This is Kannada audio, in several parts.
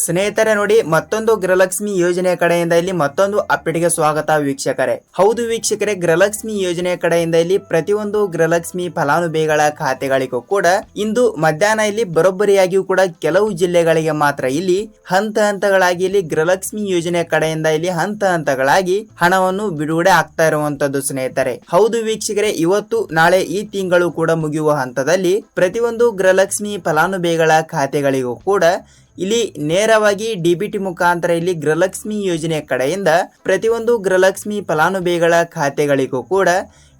ಸ್ನೇಹಿತರೆ ನೋಡಿ, ಮತ್ತೊಂದು ಗೃಹಲಕ್ಷ್ಮಿ ಯೋಜನೆ ಕಡೆಯಿಂದ ಇಲ್ಲಿ ಮತ್ತೊಂದು ಅಪ್ಡೇಟ್ಗೆ ಸ್ವಾಗತ ವೀಕ್ಷಕರೇ. ಹೌದು ವೀಕ್ಷಕರೇ, ಗೃಹಲಕ್ಷ್ಮಿ ಯೋಜನೆ ಕಡೆಯಿಂದ ಇಲ್ಲಿ ಪ್ರತಿಯೊಂದು ಗೃಹಲಕ್ಷ್ಮಿ ಫಲಾನುಭವಿಗಳ ಖಾತೆಗಳಿಗೂ ಕೂಡ ಇಂದು ಮಧ್ಯಾಹ್ನ ಇಲ್ಲಿ ಬರೋಬ್ಬರಿಯಾಗಿಯೂ ಕೂಡ ಕೆಲವು ಜಿಲ್ಲೆಗಳಿಗೆ ಮಾತ್ರ ಇಲ್ಲಿ ಹಂತ ಹಂತಗಳಾಗಿ ಇಲ್ಲಿ ಗೃಹಲಕ್ಷ್ಮಿ ಯೋಜನೆ ಕಡೆಯಿಂದ ಇಲ್ಲಿ ಹಂತ ಹಂತಗಳಾಗಿ ಹಣವನ್ನು ಬಿಡುಗಡೆ ಆಗ್ತಾ ಇರುವಂತದ್ದು ಸ್ನೇಹಿತರೆ. ಹೌದು ವೀಕ್ಷಕರೇ, ಇವತ್ತು ನಾಳೆ ಈ ತಿಂಗಳು ಕೂಡ ಮುಗಿಯುವ ಹಂತದಲ್ಲಿ ಪ್ರತಿಯೊಂದು ಗೃಹಲಕ್ಷ್ಮಿ ಫಲಾನುಭವಿಗಳ ಖಾತೆಗಳಿಗೂ ಕೂಡ ಇಲ್ಲಿ ನೇರವಾಗಿ ಡಿಬಿಟಿ ಮುಖಾಂತರ ಇಲ್ಲಿ ಗೃಹಲಕ್ಷ್ಮಿ ಯೋಜನೆ ಕಡೆಯಿಂದ ಪ್ರತಿಯೊಂದು ಗೃಹಲಕ್ಷ್ಮಿ ಫಲಾನುಭವಿಗಳ ಖಾತೆಗಳಿಗೂ ಕೂಡ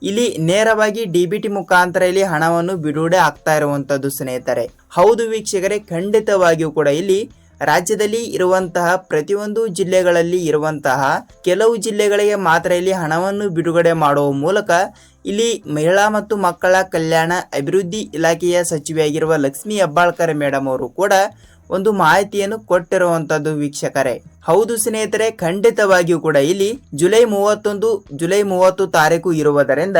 ಇಲ್ಲಿ ನೇರವಾಗಿ ಡಿಬಿಟಿ ಮುಖಾಂತರ ಇಲ್ಲಿ ಹಣವನ್ನು ಬಿಡುಗಡೆ ಆಗ್ತಾ ಇರುವಂತದ್ದು ಸ್ನೇಹಿತರೆ. ಹೌದು ವೀಕ್ಷಕರೇ, ಖಂಡಿತವಾಗಿಯೂ ಕೂಡ ಇಲ್ಲಿ ರಾಜ್ಯದಲ್ಲಿ ಇರುವಂತಹ ಪ್ರತಿಯೊಂದು ಜಿಲ್ಲೆಗಳಲ್ಲಿ ಇರುವಂತಹ ಕೆಲವು ಜಿಲ್ಲೆಗಳಿಗೆ ಮಾತ್ರ ಇಲ್ಲಿ ಹಣವನ್ನು ಬಿಡುಗಡೆ ಮಾಡುವ ಮೂಲಕ ಇಲ್ಲಿ ಮಹಿಳಾ ಮತ್ತು ಮಕ್ಕಳ ಕಲ್ಯಾಣ ಅಭಿವೃದ್ಧಿ ಇಲಾಖೆಯ ಸಚಿವೆಯಾಗಿರುವ ಲಕ್ಷ್ಮೀ ಹೆಬ್ಬಾಳ್ಕರ್ ಮೇಡಮ್ ಅವರು ಕೂಡ ಒಂದು ಮಾಹಿತಿಯನ್ನು ಕೊಟ್ಟಿರುವಂತದ್ದು ವೀಕ್ಷಕರೇ. ಹೌದು ಸ್ನೇಹಿತರೆ, ಖಂಡಿತವಾಗಿಯೂ ಕೂಡ ಇಲ್ಲಿ ಜುಲೈ ಮೂವತ್ತೊಂದು, ಜುಲೈ ಮೂವತ್ತು ತಾರೀಕು ಇರುವುದರಿಂದ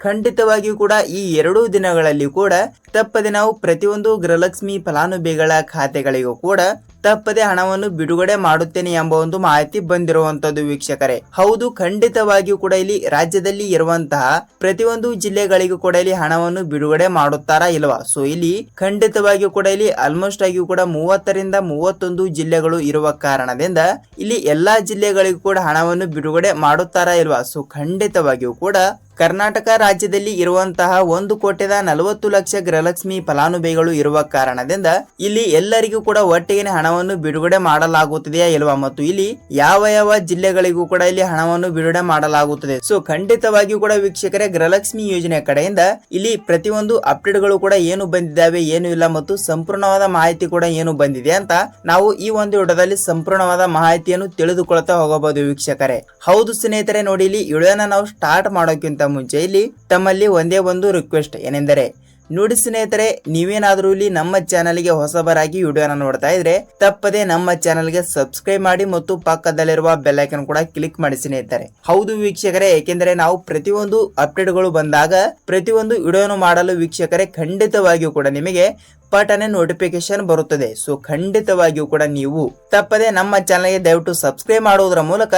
ಖಂಡಿತವಾಗಿಯೂ ಕೂಡ ಈ ಎರಡೂ ದಿನಗಳಲ್ಲಿ ಕೂಡ ತಪ್ಪದೆ ನಾವು ಪ್ರತಿಯೊಂದು ಗೃಹಲಕ್ಷ್ಮಿ ಫಲಾನುಭವಿಗಳ ಖಾತೆಗಳಿಗೂ ಕೂಡ ತಪ್ಪದೆ ಹಣವನ್ನು ಬಿಡುಗಡೆ ಮಾಡುತ್ತೇನೆ ಎಂಬ ಒಂದು ಮಾಹಿತಿ ಬಂದಿರುವಂತದ್ದು ವೀಕ್ಷಕರೇ. ಹೌದು, ಖಂಡಿತವಾಗಿಯೂ ಕೂಡ ಇಲ್ಲಿ ರಾಜ್ಯದಲ್ಲಿ ಇರುವಂತಹ ಪ್ರತಿಯೊಂದು ಜಿಲ್ಲೆಗಳಿಗೂ ಕೂಡ ಇಲ್ಲಿ ಹಣವನ್ನು ಬಿಡುಗಡೆ ಮಾಡುತ್ತಾರಾ ಇಲ್ವಾ? ಸೊ ಇಲ್ಲಿ ಖಂಡಿತವಾಗಿಯೂ ಕೂಡ ಇಲ್ಲಿ ಆಲ್ಮೋಸ್ಟ್ ಆಗಿಯೂ ಕೂಡ ಮೂವತ್ತರಿಂದ ಮೂವತ್ತೊಂದು ಜಿಲ್ಲೆಗಳು ಇರುವ ಕಾರಣದಿಂದ ಇಲ್ಲಿ ಎಲ್ಲಾ ಜಿಲ್ಲೆಗಳಿಗೂ ಕೂಡ ಹಣವನ್ನು ಬಿಡುಗಡೆ ಮಾಡುತ್ತಾರಾ ಇಲ್ವಾ? ಸೊ ಖಂಡಿತವಾಗಿಯೂ ಕೂಡ ಕರ್ನಾಟಕ ರಾಜ್ಯದಲ್ಲಿ ಇರುವಂತಹ ಒಂದು ಕೋಟೆದ ನಲವತ್ತು ಲಕ್ಷ ಗೃಹಲಕ್ಷ್ಮಿ ಫಲಾನುಭವಿಗಳು ಇರುವ ಕಾರಣದಿಂದ ಇಲ್ಲಿ ಎಲ್ಲರಿಗೂ ಕೂಡ ಒಟ್ಟಿಗೆ ಹಣವನ್ನು ಬಿಡುಗಡೆ ಮಾಡಲಾಗುತ್ತದೆಯಾ ಇಲ್ವಾ? ಮತ್ತು ಇಲ್ಲಿ ಯಾವ ಯಾವ ಜಿಲ್ಲೆಗಳಿಗೂ ಕೂಡ ಇಲ್ಲಿ ಹಣವನ್ನು ಬಿಡುಗಡೆ ಮಾಡಲಾಗುತ್ತದೆ? ಸೊ ಖಂಡಿತವಾಗಿಯೂ ಕೂಡ ವೀಕ್ಷಕರೇ, ಗೃಹಲಕ್ಷ್ಮಿ ಯೋಜನೆ ಕಡೆಯಿಂದ ಇಲ್ಲಿ ಪ್ರತಿಯೊಂದು ಅಪ್ಡೇಟ್ಗಳು ಕೂಡ ಏನು ಬಂದಿದ್ದಾವೆ, ಏನು ಇಲ್ಲ, ಮತ್ತು ಸಂಪೂರ್ಣವಾದ ಮಾಹಿತಿ ಕೂಡ ಏನು ಬಂದಿದೆ ಅಂತ ನಾವು ಈ ಒಂದು ವಿಡಿಯೋದಲ್ಲಿ ಸಂಪೂರ್ಣವಾದ ಮಾಹಿತಿಯನ್ನು ತಿಳಿದುಕೊಳ್ತಾ ಹೋಗಬಹುದು ವೀಕ್ಷಕರೇ. ಹೌದು ಸ್ನೇಹಿತರೆ, ನೋಡಿ, ಇಲ್ಲಿ ವಿಡಿಯೋನ ನಾವು ಸ್ಟಾರ್ಟ್ ಮಾಡೋಕ್ಕಿಂತ ಮುಂಚೆ ಇಲ್ಲಿ ತಮ್ಮಲ್ಲಿ ಒಂದೇ ಒಂದು ರಿಕ್ವೆಸ್ಟ್ ಏನೆಂದರೆ, ನೋಡಿ ಸ್ನೇಹಿತರೆ, ನೀವೇನಾದರೂ ಇಲ್ಲಿ ನಮ್ಮ ಚಾನಲ್ಗೆ ಹೊಸಬರಾಗಿ ವಿಡಿಯೋನ ನೋಡ್ತಾ ಇದ್ರೆ, ತಪ್ಪದೆ ನಮ್ಮ ಚಾನಲ್ಗೆ ಸಬ್ಸ್ಕ್ರೈಬ್ ಮಾಡಿ ಮತ್ತು ಪಕ್ಕದಲ್ಲಿರುವ ಬೆಲ್ಲೈಕನ್ ಕೂಡ ಕ್ಲಿಕ್ ಮಾಡಿ ಸ್ನೇಹಿತರೆ. ಹೌದು ವೀಕ್ಷಕರೇ, ಏಕೆಂದರೆ ನಾವು ಪ್ರತಿಯೊಂದು ಅಪ್ಡೇಟ್ಗಳು ಬಂದಾಗ, ಪ್ರತಿಯೊಂದು ವಿಡಿಯೋನು ಮಾಡಲು ವೀಕ್ಷಕರೇ ಖಂಡಿತವಾಗಿಯೂ ಕೂಡ ನಿಮಗೆ ಪಟನೆ ನೋಟಿಫಿಕೇಶನ್ ಬರುತ್ತದೆ. ಸೊ ಖಂಡಿತವಾಗಿಯೂ ಕೂಡ ನೀವು ತಪ್ಪದೆ ನಮ್ಮ ಚಾನಲ್ಗೆ ದಯವಿಟ್ಟು ಸಬ್ಸ್ಕ್ರೈಬ್ ಮಾಡುವುದರ ಮೂಲಕ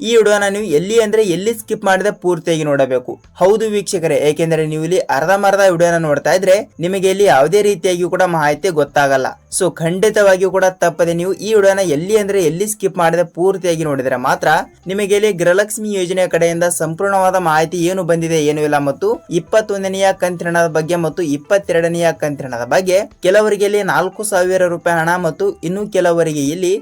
ಈ ವಿಡಿಯೋನ ನೀವು ಎಲ್ಲಿ ಅಂದ್ರೆ ಎಲ್ಲಿ ಸ್ಕಿಪ್ ಮಾಡಿದ ಪೂರ್ತಿಯಾಗಿ ನೋಡಬೇಕು. ಹೌದು ವೀಕ್ಷಕರೇ, ಏಕೆಂದರೆ ನೀವು ಇಲ್ಲಿ ಅರ್ಧಮರ್ಧ ವಿಡಿಯೋನ ನೋಡ್ತಾ ಇದ್ರೆ ನಿಮಗೆ ಇಲ್ಲಿ ಯಾವುದೇ ರೀತಿಯಾಗಿಯೂ ಕೂಡ ಮಾಹಿತಿ ಗೊತ್ತಾಗಲ್ಲ. ಸೊ ಖಂಡಿತವಾಗಿಯೂ ಕೂಡ ತಪ್ಪದೆ ನೀವು ಈ ವಿಡಿಯೋನ ಎಲ್ಲಿ ಅಂದ್ರೆ ಎಲ್ಲಿ ಸ್ಕಿಪ್ ಮಾಡಿದ ಪೂರ್ತಿಯಾಗಿ ನೋಡಿದ್ರೆ ಮಾತ್ರ ನಿಮಗೆ ಇಲ್ಲಿ ಗೃಹಲಕ್ಷ್ಮಿ ಯೋಜನೆ ಕಡೆಯಿಂದ ಸಂಪೂರ್ಣವಾದ ಮಾಹಿತಿ ಏನು ಬಂದಿದೆ ಏನು ಇಲ್ಲ ಮತ್ತು ಇಪ್ಪತ್ತೊಂದನೆಯ ಕಂತಿನದ ಬಗ್ಗೆ ಮತ್ತು ಇಪ್ಪತ್ತೆರಡನೆಯ ಕಂತಿರಣದ ಬಗ್ಗೆ ಕೆಲವರಿಗೆ ಇಲ್ಲಿ ನಾಲ್ಕು ಸಾವಿರ ರೂಪಾಯಿ ಹಣ ಮತ್ತು ಇನ್ನು ಕೆಲವರಿಗೆ ಇಲ್ಲಿ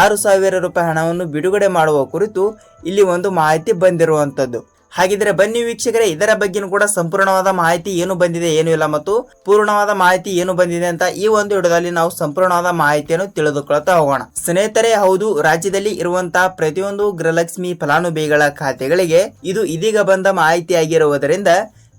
ಆರು ಸಾವಿರ ರೂಪಾಯಿ ಹಣವನ್ನು ಬಿಡುಗಡೆ ಮಾಡುವ ಕುರಿತು ಇಲ್ಲಿ ಒಂದು ಮಾಹಿತಿ ಬಂದಿರುವಂತದ್ದು. ಹಾಗಿದ್ರೆ ಬನ್ನಿ ವೀಕ್ಷಕರೇ, ಇದರ ಬಗ್ಗೆನೂ ಕೂಡ ಸಂಪೂರ್ಣವಾದ ಮಾಹಿತಿ ಏನು ಬಂದಿದೆ, ಏನು ಇಲ್ಲ ಮತ್ತು ಪೂರ್ಣವಾದ ಮಾಹಿತಿ ಏನು ಬಂದಿದೆ ಅಂತ ಈ ಒಂದು ವಿಡಿಯೋದಲ್ಲಿ ನಾವು ಸಂಪೂರ್ಣವಾದ ಮಾಹಿತಿಯನ್ನು ತಿಳಿದುಕೊಳ್ತಾ ಹೋಗೋಣ. ಸ್ನೇಹಿತರೆ, ಹೌದು, ರಾಜ್ಯದಲ್ಲಿ ಇರುವಂತಹ ಪ್ರತಿಯೊಂದು ಗೃಹಲಕ್ಷ್ಮಿ ಫಲಾನುಭವಿಗಳ ಖಾತೆಗಳಿಗೆ ಇದು ಇದೀಗ ಬಂದ ಮಾಹಿತಿಯಾಗಿರುವುದರಿಂದ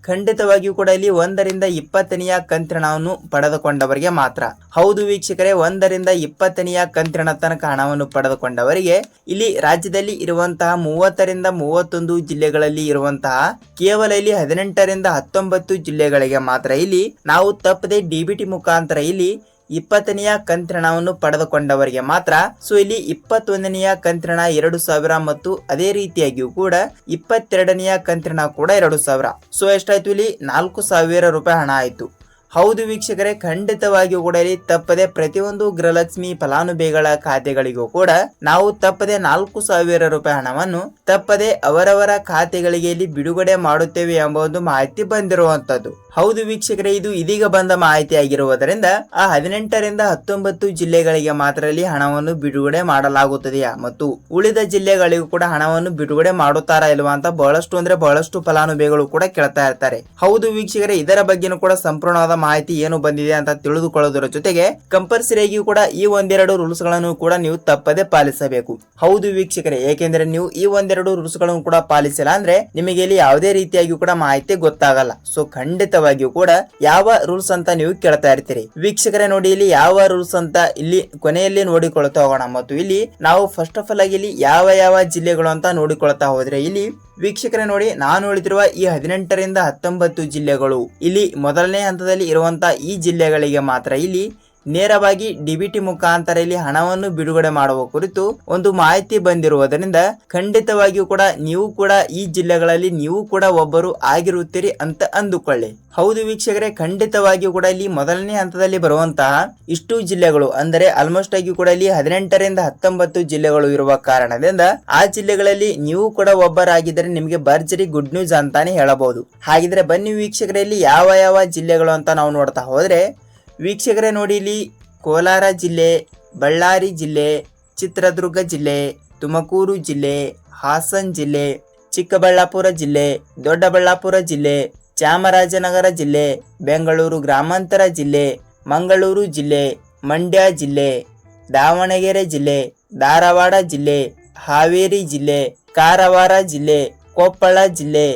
ಖಂಡಿತವಾಗಿಯೂ ಕೂಡ ಇಲ್ಲಿ ಒಂದರಿಂದ ಇಪ್ಪತ್ತನೆಯ ಕಂತ್ರಣವನ್ನು ಪಡೆದುಕೊಂಡವರಿಗೆ ಮಾತ್ರ. ಹೌದು ವೀಕ್ಷಕರೇ, ಒಂದರಿಂದ ಇಪ್ಪತ್ತನೆಯ ಕಂತ್ರಣ ತನಕ ಹಣವನ್ನು ಪಡೆದುಕೊಂಡವರಿಗೆ ಇಲ್ಲಿ ರಾಜ್ಯದಲ್ಲಿ ಇರುವಂತಹ ಮೂವತ್ತರಿಂದ ಮೂವತ್ತೊಂದು ಜಿಲ್ಲೆಗಳಲ್ಲಿ ಇರುವಂತಹ ಕೇವಲ ಇಲ್ಲಿ ಹದಿನೆಂಟರಿಂದ ಹತ್ತೊಂಬತ್ತು ಜಿಲ್ಲೆಗಳಿಗೆ ಮಾತ್ರ ಇಲ್ಲಿ ನಾವು ತಪ್ಪದೆ ಡಿಬಿಟಿ ಮುಖಾಂತರ ಇಲ್ಲಿ ಇಪ್ಪತ್ತನೆಯ ಕಂತ್ರಣವನ್ನು ಪಡೆದುಕೊಂಡವರಿಗೆ ಮಾತ್ರ. ಸೊ, ಇಲ್ಲಿ ಇಪ್ಪತ್ತೊಂದನೆಯ ಕಂತ್ರಣ ಎರಡು ಸಾವಿರ ಮತ್ತು ಅದೇ ರೀತಿಯಾಗಿಯೂ ಕೂಡ ಇಪ್ಪತ್ತೆರಡನೆಯ ಕಂತ್ರಣ ಕೂಡ ಎರಡು ಸಾವಿರ. ಸೊ, ಎಷ್ಟಾಯ್ತು ಇಲ್ಲಿ? ನಾಲ್ಕು ಸಾವಿರ ರೂಪಾಯಿ ಹಣ ಆಯ್ತು. ಹೌದು ವೀಕ್ಷಕರೇ, ಖಂಡಿತವಾಗಿಯೂ ಕೂಡ ಇಲ್ಲಿ ತಪ್ಪದೆ ಪ್ರತಿಯೊಂದು ಗೃಹಲಕ್ಷ್ಮಿ ಫಲಾನುಭವಿಗಳ ಖಾತೆಗಳಿಗೂ ಕೂಡ ನಾವು ತಪ್ಪದೆ ನಾಲ್ಕು ಸಾವಿರ ರೂಪಾಯಿ ಹಣವನ್ನು ತಪ್ಪದೆ ಅವರವರ ಖಾತೆಗಳಿಗೆ ಇಲ್ಲಿ ಬಿಡುಗಡೆ ಮಾಡುತ್ತೇವೆ ಎಂಬ ಒಂದು ಮಾಹಿತಿ ಬಂದಿರುವಂತದ್ದು ಹೌದು ವೀಕ್ಷಕರೇ, ಇದು ಇದೀಗ ಬಂದ ಮಾಹಿತಿ ಆಗಿರುವುದರಿಂದ ಆ ಹದಿನೆಂಟರಿಂದ ಹತ್ತೊಂಬತ್ತು ಜಿಲ್ಲೆಗಳಿಗೆ ಮಾತ್ರ ಇಲ್ಲಿ ಹಣವನ್ನು ಬಿಡುಗಡೆ ಮಾಡಲಾಗುತ್ತದೆಯಾ ಮತ್ತು ಉಳಿದ ಜಿಲ್ಲೆಗಳಿಗೂ ಕೂಡ ಹಣವನ್ನು ಬಿಡುಗಡೆ ಮಾಡುತ್ತಾರಾ ಇಲ್ವಾ ಅಂತ ಬಹಳಷ್ಟು ಅಂದ್ರೆ ಬಹಳಷ್ಟು ಫಲಾನುಭವಿಗಳು ಕೂಡ ಕೇಳ್ತಾ ಇರ್ತಾರೆ. ಹೌದು ವೀಕ್ಷಕರೇ, ಇದರ ಬಗ್ಗೆನೂ ಕೂಡ ಸಂಪೂರ್ಣವಾದ ಮಾಹಿತಿ ಏನು ಬಂದಿದೆ ಅಂತ ತಿಳಿದುಕೊಳ್ಳೋದರ ಜೊತೆಗೆ ಕಂಪಲ್ಸರಿಯಾಗಿಯೂ ಕೂಡ ಈ ಒಂದೆರಡು ರೂಲ್ಸ್ಗಳನ್ನು ಕೂಡ ನೀವು ತಪ್ಪದೆ ಪಾಲಿಸಬೇಕು. ಹೌದು ವೀಕ್ಷಕರೇ, ಏಕೆಂದ್ರೆ ನೀವು ಈ ಒಂದೆರಡು ರೂಲ್ಸ್ಗಳನ್ನು ಕೂಡ ಪಾಲಿಸಿಲ್ಲ ಅಂದ್ರೆ ನಿಮಗೆ ಇಲ್ಲಿ ಯಾವುದೇ ರೀತಿಯಾಗಿ ಕೂಡ ಮಾಹಿತಿ ಗೊತ್ತಾಗಲ್ಲ. ಸೊ ಖಂಡಿತವಾಗಿಯೂ ಕೂಡ ಯಾವ ರೂಲ್ಸ್ ಅಂತ ನೀವು ಕೇಳ್ತಾ ಇರ್ತೀರಿ. ವೀಕ್ಷಕರೇ ನೋಡಿ, ಇಲ್ಲಿ ಯಾವ ರೂಲ್ಸ್ ಅಂತ ಇಲ್ಲಿ ಕೊನೆಯಲ್ಲಿ ನೋಡಿಕೊಳ್ತಾ ಹೋಗೋಣ. ಮತ್ತು ಇಲ್ಲಿ ನಾವು ಫಸ್ಟ್ ಆಫ್ ಆಲ್ ಆಗಿ ಇಲ್ಲಿ ಯಾವ ಯಾವ ಜಿಲ್ಲೆಗಳು ಅಂತ ನೋಡಿಕೊಳ್ತಾ ಹೋದ್ರೆ ಇಲ್ಲಿ ವೀಕ್ಷಕರೇ ನೋಡಿ, ನಾನು ಉಳಿದಿರುವ ಈ ಹದಿನೆಂಟರಿಂದ ಹತ್ತೊಂಬತ್ತು ಜಿಲ್ಲೆಗಳು. ಇಲ್ಲಿ ಮೊದಲನೇ ಹಂತದಲ್ಲಿ ಇರುವಂತಹ ಈ ಜಿಲ್ಲೆಗಳಿಗೆ ಮಾತ್ರ. ಇಲ್ಲಿ ನೇರವಾಗಿ ಡಿಬಿಟಿ ಮುಖಾಂತರ ಇಲ್ಲಿ ಹಣವನ್ನು ಬಿಡುಗಡೆ ಮಾಡುವ ಕುರಿತು ಒಂದು ಮಾಹಿತಿ ಬಂದಿರುವುದರಿಂದ ಖಂಡಿತವಾಗಿಯೂ ಕೂಡ ನೀವು ಕೂಡ ಈ ಜಿಲ್ಲೆಗಳಲ್ಲಿ ನೀವು ಕೂಡ ಒಬ್ಬರು ಆಗಿರುತ್ತೀರಿ ಅಂತ ಅಂದುಕೊಳ್ಳಿ. ಹೌದು ವೀಕ್ಷಕರೇ, ಖಂಡಿತವಾಗಿಯೂ ಕೂಡ ಇಲ್ಲಿ ಮೊದಲನೇ ಹಂತದಲ್ಲಿ ಬರುವಂತಹ ಇಷ್ಟು ಜಿಲ್ಲೆಗಳು ಅಂದರೆ ಆಲ್ಮೋಸ್ಟ್ ಆಗಿ ಕೂಡ ಇಲ್ಲಿ ಹದಿನೆಂಟರಿಂದ ಹತ್ತೊಂಬತ್ತು ಜಿಲ್ಲೆಗಳು ಇರುವ ಕಾರಣದಿಂದ ಆ ಜಿಲ್ಲೆಗಳಲ್ಲಿ ನೀವು ಕೂಡ ಒಬ್ಬರಾಗಿದ್ದರೆ ನಿಮಗೆ ಭರ್ಜರಿ ಗುಡ್ ನ್ಯೂಸ್ ಅಂತಾನೆ ಹೇಳಬಹುದು. ಹಾಗಿದ್ರೆ ಬನ್ನಿ ವೀಕ್ಷಕರಲ್ಲಿ ಯಾವ ಯಾವ ಜಿಲ್ಲೆಗಳು ಅಂತ ನಾವು ನೋಡ್ತಾ ಹೋದ್ರೆ ವೀಕ್ಷಕರೇ ನೋಡಿ ಇಲ್ಲಿ ಕೋಲಾರ ಜಿಲ್ಲೆ, ಬಳ್ಳಾರಿ ಜಿಲ್ಲೆ, ಚಿತ್ರದುರ್ಗ ಜಿಲ್ಲೆ, ತುಮಕೂರು ಜಿಲ್ಲೆ, ಹಾಸನ್ ಜಿಲ್ಲೆ, ಚಿಕ್ಕಬಳ್ಳಾಪುರ ಜಿಲ್ಲೆ, ದೊಡ್ಡಬಳ್ಳಾಪುರ ಜಿಲ್ಲೆ, ಚಾಮರಾಜನಗರ ಜಿಲ್ಲೆ, ಬೆಂಗಳೂರು ಗ್ರಾಮಾಂತರ ಜಿಲ್ಲೆ, ಮಂಗಳೂರು ಜಿಲ್ಲೆ, ಮಂಡ್ಯ ಜಿಲ್ಲೆ, ದಾವಣಗೆರೆ ಜಿಲ್ಲೆ, ಧಾರವಾಡ ಜಿಲ್ಲೆ, ಹಾವೇರಿ ಜಿಲ್ಲೆ, ಕಾರವಾರ ಜಿಲ್ಲೆ, ಕೊಪ್ಪಳ ಜಿಲ್ಲೆ,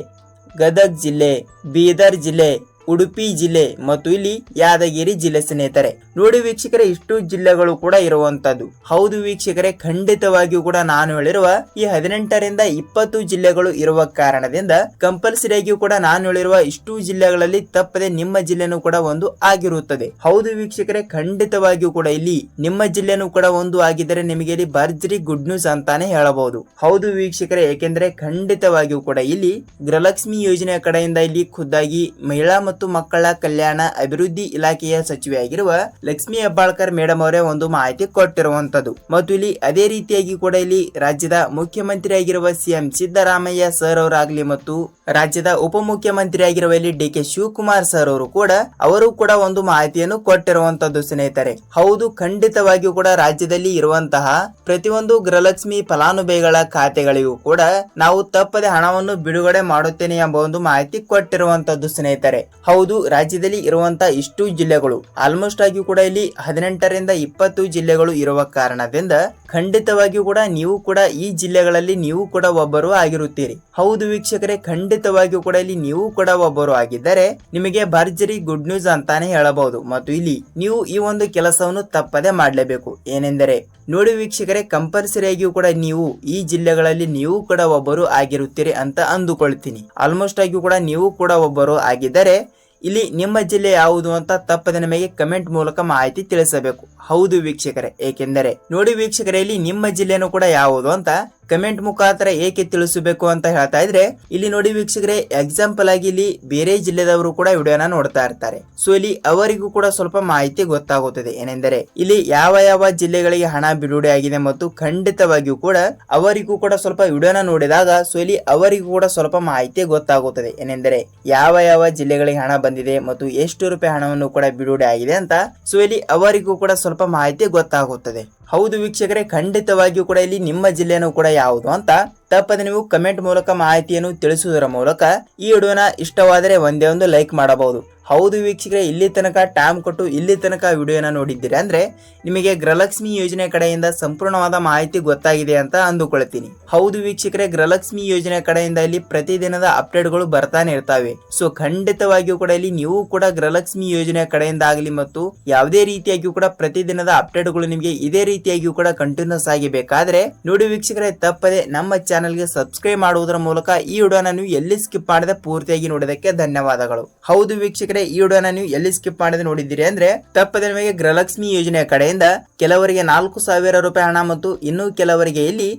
ಗದಗ್ ಜಿಲ್ಲೆ, ಬೀದರ್ ಜಿಲ್ಲೆ ಉಡುಪಿ ಜಿಲ್ಲೆ ಮತ್ತು ಇಲ್ಲಿ ಯಾದಗಿರಿ ಜಿಲ್ಲೆ ಸ್ನೇಹಿತರೆ. ನೋಡಿ ವೀಕ್ಷಕರೇ, ಇಷ್ಟು ಜಿಲ್ಲೆಗಳು ಕೂಡ ಇರುವಂತದ್ದು ಹೌದು ವೀಕ್ಷಕರೇ, ಖಂಡಿತವಾಗಿಯೂ ಕೂಡ ನಾನು ಹೇಳಿರುವ ಈ ಹದಿನೆಂಟರಿಂದ ಇಪ್ಪತ್ತು ಜಿಲ್ಲೆಗಳು ಇರುವ ಕಾರಣದಿಂದ ಕಂಪಲ್ಸರಿಯಾಗಿಯೂ ಕೂಡ ನಾನು ಹೇಳಿರುವ ಇಷ್ಟು ಜಿಲ್ಲೆಗಳಲ್ಲಿ ತಪ್ಪದೆ ನಿಮ್ಮ ಜಿಲ್ಲೆನೂ ಕೂಡ ಒಂದು ಆಗಿರುತ್ತದೆ. ಹೌದು ವೀಕ್ಷಕರೇ, ಖಂಡಿತವಾಗಿಯೂ ಕೂಡ ಇಲ್ಲಿ ನಿಮ್ಮ ಜಿಲ್ಲೆನೂ ಕೂಡ ಒಂದು ಆಗಿದ್ದರೆ ನಿಮಗೆ ಇಲ್ಲಿ ಭರ್ಜರಿ ಗುಡ್ ನ್ಯೂಸ್ ಅಂತಾನೆ ಹೇಳಬಹುದು. ಹೌದು ವೀಕ್ಷಕರೇ, ಏಕೆಂದ್ರೆ ಖಂಡಿತವಾಗಿಯೂ ಕೂಡ ಇಲ್ಲಿ ಗೃಹಲಕ್ಷ್ಮಿ ಯೋಜನೆಯ ಕಡೆಯಿಂದ ಇಲ್ಲಿ ಖುದ್ದಾಗಿ ಮಹಿಳಾ ಮತ್ತು ಮಕ್ಕಳ ಕಲ್ಯಾಣ ಅಭಿವೃದ್ಧಿ ಇಲಾಖೆಯ ಸಚಿವೆಯಾಗಿರುವ ಲಕ್ಷ್ಮಿ ಹೆಬ್ಬಾಳ್ಕರ್ ಮೇಡಮ್ ಅವರೇ ಒಂದು ಮಾಹಿತಿ ಕೊಟ್ಟಿರುವಂತದ್ದು. ಮತ್ತು ಇಲ್ಲಿ ಅದೇ ರೀತಿಯಾಗಿ ಕೂಡ ಇಲ್ಲಿ ರಾಜ್ಯದ ಮುಖ್ಯಮಂತ್ರಿ ಆಗಿರುವ ಸಿಎಂ ಸಿದ್ದರಾಮಯ್ಯ ಸರ್ ಅವರಾಗ್ಲಿ ಮತ್ತು ರಾಜ್ಯದ ಉಪಮುಖ್ಯಮಂತ್ರಿ ಆಗಿರುವ ಇಲ್ಲಿ ಡಿ ಕೆ ಶಿವಕುಮಾರ್ ಸರ್ ಅವರು ಕೂಡ ಅವರು ಕೂಡ ಒಂದು ಮಾಹಿತಿಯನ್ನು ಕೊಟ್ಟಿರುವಂತದ್ದು ಸ್ನೇಹಿತರೆ. ಹೌದು, ಖಂಡಿತವಾಗಿಯೂ ಕೂಡ ರಾಜ್ಯದಲ್ಲಿ ಇರುವಂತಹ ಪ್ರತಿಯೊಂದು ಗೃಹಲಕ್ಷ್ಮಿ ಫಲಾನುಭವಿಗಳ ಖಾತೆಗಳಿಗೂ ಕೂಡ ನಾವು ತಪ್ಪದೆ ಹಣವನ್ನು ಬಿಡುಗಡೆ ಮಾಡುತ್ತೇನೆ ಎಂಬ ಒಂದು ಮಾಹಿತಿ ಕೊಟ್ಟಿರುವಂತದ್ದು ಸ್ನೇಹಿತರೆ. ಹೌದು, ರಾಜ್ಯದಲ್ಲಿ ಇರುವಂತಹ ಇಷ್ಟು ಜಿಲ್ಲೆಗಳು ಆಲ್ಮೋಸ್ಟ್ ಆಗಿ ಇಲ್ಲಿ ಹದಿನೆಂಟರಿಂದ ಇಪ್ಪತ್ತು ಜಿಲ್ಲೆಗಳು ಇರುವ ಕಾರಣದಿಂದ ಖಂಡಿತವಾಗಿಯೂ ಕೂಡ ನೀವು ಕೂಡ ಈ ಜಿಲ್ಲೆಗಳಲ್ಲಿ ನೀವು ಕೂಡ ಒಬ್ಬರು ಆಗಿರುತ್ತೀರಿ. ಹೌದು ವೀಕ್ಷಕರೇ, ಖಂಡಿತವಾಗಿಯೂ ಕೂಡ ಇಲ್ಲಿ ನೀವು ಕೂಡ ಒಬ್ಬರು ಆಗಿದ್ದರೆ ನಿಮಗೆ ಭರ್ಜರಿ ಗುಡ್ ನ್ಯೂಸ್ ಅಂತಾನೆ ಹೇಳಬಹುದು. ಮತ್ತು ಇಲ್ಲಿ ನೀವು ಈ ಒಂದು ಕೆಲಸವನ್ನು ತಪ್ಪದೆ ಮಾಡಲೇಬೇಕು. ಏನೆಂದರೆ ನೋಡಿ ವೀಕ್ಷಕರೇ ಕಂಪಲ್ಸರಿಯಾಗಿಯೂ ಕೂಡ ನೀವು ಈ ಜಿಲ್ಲೆಗಳಲ್ಲಿ ನೀವು ಕೂಡ ಒಬ್ಬರು ಆಗಿರುತ್ತೀರಿ ಅಂತ ಅಂದುಕೊಳ್ತೀನಿ. ಆಲ್ಮೋಸ್ಟ್ ಆಗಿಯೂ ಕೂಡ ನೀವು ಕೂಡ ಒಬ್ಬರು ಆಗಿದ್ದರೆ ಇಲ್ಲಿ ನಿಮ್ಮ ಜಿಲ್ಲೆ ಯಾವುದು ಅಂತ ತಪ್ಪದೆ ನಮಗೆ ಕಮೆಂಟ್ ಮೂಲಕ ಮಾಹಿತಿ ತಿಳಿಸಬೇಕು. ಹೌದು ವೀಕ್ಷಕರೇ, ಏಕೆಂದರೆ ನೋಡಿ ವೀಕ್ಷಕರೇ, ಇಲ್ಲಿ ನಿಮ್ಮ ಜಿಲ್ಲೆನೂ ಕೂಡ ಯಾವುದು ಅಂತ ಕಮೆಂಟ್ ಮುಖಾಂತರ ಏಕೆ ತಿಳಿಸಬೇಕು ಅಂತ ಹೇಳ್ತಾ ಇದ್ರೆ, ಇಲ್ಲಿ ನೋಡಿ ವೀಕ್ಷಕರೇ ಎಕ್ಸಾಂಪಲ್ ಆಗಿ ಇಲ್ಲಿ ಬೇರೆ ಜಿಲ್ಲೆದವರು ಕೂಡ ವಿಡಿಯೋನ ನೋಡ್ತಾ ಇರ್ತಾರೆ. ಸೊ ಇಲ್ಲಿ ಅವರಿಗೂ ಕೂಡ ಸ್ವಲ್ಪ ಮಾಹಿತಿ ಗೊತ್ತಾಗುತ್ತದೆ. ಏನೆಂದರೆ, ಇಲ್ಲಿ ಯಾವ ಯಾವ ಜಿಲ್ಲೆಗಳಿಗೆ ಹಣ ಬಿಡುಗಡೆ ಆಗಿದೆ ಮತ್ತು ಖಂಡಿತವಾಗಿಯೂ ಕೂಡ ಅವರಿಗೂ ಕೂಡ ಸ್ವಲ್ಪ ವಿಡಿಯೋನ ನೋಡಿದಾಗ ಸೊ ಇಲ್ಲಿ ಅವರಿಗೂ ಕೂಡ ಸ್ವಲ್ಪ ಮಾಹಿತಿ ಗೊತ್ತಾಗುತ್ತದೆ. ಏನೆಂದರೆ, ಯಾವ ಯಾವ ಜಿಲ್ಲೆಗಳಿಗೆ ಹಣ ಬಂದಿದೆ ಮತ್ತು ಎಷ್ಟು ರೂಪಾಯಿ ಹಣವನ್ನು ಕೂಡ ಬಿಡುಗಡೆ ಆಗಿದೆ ಅಂತ ಸೊ ಇಲ್ಲಿ ಅವರಿಗೂ ಕೂಡ ಸ್ವಲ್ಪ ಮಾಹಿತಿ ಗೊತ್ತಾಗುತ್ತದೆ. ಹೌದು ವೀಕ್ಷಕರೇ ಖಂಡಿತವಾಗಿಯೂ ಕೂಡ ಇಲ್ಲಿ ನಿಮ್ಮ ಜಿಲ್ಲೆನೂ ಕೂಡ ಯಾವುದು ಅಂತ ತಪ್ಪದೆ ನೀವು ಕಮೆಂಟ್ ಮೂಲಕ ಮಾಹಿತಿಯನ್ನು ತಿಳಿಸುವುದರ ಮೂಲಕ ಈ ವಿಡಿಯೋನ ಇಷ್ಟವಾದರೆ ಒಂದೇ ಒಂದು ಲೈಕ್ ಮಾಡಬಹುದು. ಹೌದು ವೀಕ್ಷಕರೇ, ಇಲ್ಲಿ ತನಕ ಟೈಮ್ ಕೊಟ್ಟು ಇಲ್ಲಿ ತನಕ ವಿಡಿಯೋನ ನೋಡಿದ್ದೀರಿ ಅಂದ್ರೆ ನಿಮಗೆ ಗೃಹಲಕ್ಷ್ಮಿ ಯೋಜನೆ ಕಡೆಯಿಂದ ಸಂಪೂರ್ಣವಾದ ಮಾಹಿತಿ ಗೊತ್ತಾಗಿದೆ ಅಂತ ಅಂದುಕೊಳ್ತೀನಿ. ಹೌದು ವೀಕ್ಷಕರೇ, ಗೃಹಲಕ್ಷ್ಮಿ ಯೋಜನೆ ಕಡೆಯಿಂದ ಇಲ್ಲಿ ಪ್ರತಿದಿನದ ಅಪ್ಡೇಟ್ಗಳು ಬರ್ತಾನೆ ಇರ್ತವೆ. ಸೊ ಖಂಡಿತವಾಗಿಯೂ ಕೂಡ ಇಲ್ಲಿ ನೀವು ಕೂಡ ಗೃಹಲಕ್ಷ್ಮಿ ಯೋಜನೆ ಕಡೆಯಿಂದ ಆಗಲಿ ಮತ್ತು ಯಾವುದೇ ರೀತಿಯಾಗಿಯೂ ಕೂಡ ಪ್ರತಿದಿನದ ಅಪ್ಡೇಟ್ಗಳು ನಿಮಗೆ ಇದೇ ರೀತಿಯಾಗಿಯೂ ಕೂಡ ಕಂಟಿನ್ಯೂಸ್ ಆಗಿ ಬೇಕಾದ್ರೆ ನೋಡಿ ವೀಕ್ಷಕರೇ, ತಪ್ಪದೆ ನಮ್ಮ ಚಾನಲ್ಗೆ ಸಬ್ಸ್ಕ್ರೈಬ್ ಮಾಡುವುದರ ಮೂಲಕ ಈ ವಿಡಿಯೋನ ನೀವು ಎಲ್ಲಿ ಸ್ಕಿಪ್ ಮಾಡದೆ ಪೂರ್ತಿಯಾಗಿ ನೋಡೋದಕ್ಕೆ ಧನ್ಯವಾದಗಳು. ಹೌದು ವೀಕ್ಷಕರೇ, ಈ ವಿಡಿಯೋನ ನೀವು ಎಲ್ಲಿ ಸ್ಕಿಪ್ ಮಾಡದೆ ನೋಡಿದ್ದೀರಿ ಅಂದ್ರೆ ತಪ್ಪದೆ ನಿಮಗೆ ಗೃಹಲಕ್ಷ್ಮಿ ಯೋಜನೆಯ ಕಡೆಯಿಂದ ಕೆಲವರಿಗೆ ನಾಲ್ಕು ಸಾವಿರ ರೂಪಾಯಿ ಹಣ ಮತ್ತು ಇನ್ನೂ ಕೆಲವರಿಗೆ ಇಲ್ಲಿ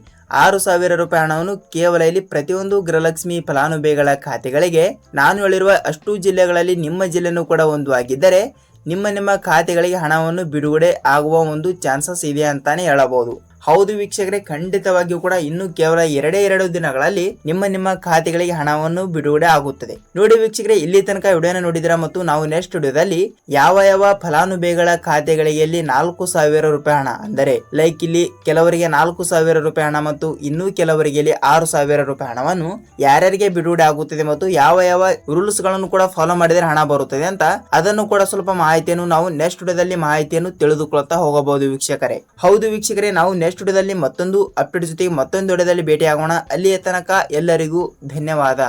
ಆರು ಸಾವಿರ ರೂಪಾಯಿ ಹಣವನ್ನು ಕೇವಲ ಇಲ್ಲಿ ಪ್ರತಿಯೊಂದು ಗೃಹಲಕ್ಷ್ಮಿ ಫಲಾನುಭವಿಗಳ ಖಾತೆಗಳಿಗೆ ನಾನು ಹೇಳಿರುವ ಅಷ್ಟು ಜಿಲ್ಲೆಗಳಲ್ಲಿ ನಿಮ್ಮ ಜಿಲ್ಲೆನೂ ಕೂಡ ಒಂದು ಆಗಿದ್ದರೆ ನಿಮ್ಮ ನಿಮ್ಮ ಖಾತೆಗಳಿಗೆ ಹಣವನ್ನು ಬಿಡುಗಡೆ ಆಗುವ ಒಂದು ಚಾನ್ಸಸ್ ಇದೆ ಅಂತಾನೆ ಹೇಳಬಹುದು. ಹೌದು ವೀಕ್ಷಕರೇ, ಖಂಡಿತವಾಗಿಯೂ ಕೂಡ ಇನ್ನು ಕೇವಲ ಎರಡೇ ಎರಡು ದಿನಗಳಲ್ಲಿ ನಿಮ್ಮ ನಿಮ್ಮ ಖಾತೆಗಳಿಗೆ ಹಣವನ್ನು ಬಿಡುಗಡೆ ಆಗುತ್ತದೆ. ನೋಡಿ ವೀಕ್ಷಕರೇ, ಇಲ್ಲಿ ತನಕ ವಿಡಿಯೋನ ನೋಡಿದ್ರ ಮತ್ತು ನಾವು ನೆಕ್ಸ್ಟ್ ವಿಡಿಯೋದಲ್ಲಿ ಯಾವ ಯಾವ ಫಲಾನುಭವಿಗಳ ಖಾತೆಗಳಿಗೆ ಇಲ್ಲಿ ನಾಲ್ಕು ಸಾವಿರ ರೂಪಾಯಿ ಹಣ, ಅಂದರೆ ಲೈಕ್ ಇಲ್ಲಿ ಕೆಲವರಿಗೆ ನಾಲ್ಕು ಸಾವಿರ ರೂಪಾಯಿ ಹಣ ಮತ್ತು ಇನ್ನೂ ಕೆಲವರಿಗೆ ಇಲ್ಲಿ ಆರು ಸಾವಿರ ರೂಪಾಯಿ ಹಣವನ್ನು ಯಾರ್ಯಾರಿಗೆ ಬಿಡುಗಡೆ ಆಗುತ್ತದೆ ಮತ್ತು ಯಾವ ಯಾವ ರೂಲ್ಸ್ಗಳನ್ನು ಕೂಡ ಫಾಲೋ ಮಾಡಿದರೆ ಹಣ ಬರುತ್ತದೆ ಅಂತ ಅದನ್ನು ಕೂಡ ಸ್ವಲ್ಪ ಮಾಹಿತಿಯನ್ನು ನಾವು ನೆಕ್ಸ್ಟ್ ವಿಡಿಯೋದಲ್ಲಿ ಮಾಹಿತಿಯನ್ನು ತಿಳಿದುಕೊಳ್ತಾ ಹೋಗಬಹುದು ವೀಕ್ಷಕರೇ. ಹೌದು ವೀಕ್ಷಕರೇ, ನಾವು ನೆಕ್ಸ್ಟ್ ವಿಡಿಯೋದಲ್ಲಿ ಮತ್ತೊಂದು ಅಪ್ಡೇಟ್ ಜೊತೆಗೆ ಮತ್ತೊಂದು ವಿಡಿಯೋದಲ್ಲಿ ಭೇಟಿ ಆಗೋಣ ಅಲ್ಲಿಯ ತನಕ ಎಲ್ಲರಿಗೂ ಧನ್ಯವಾದ.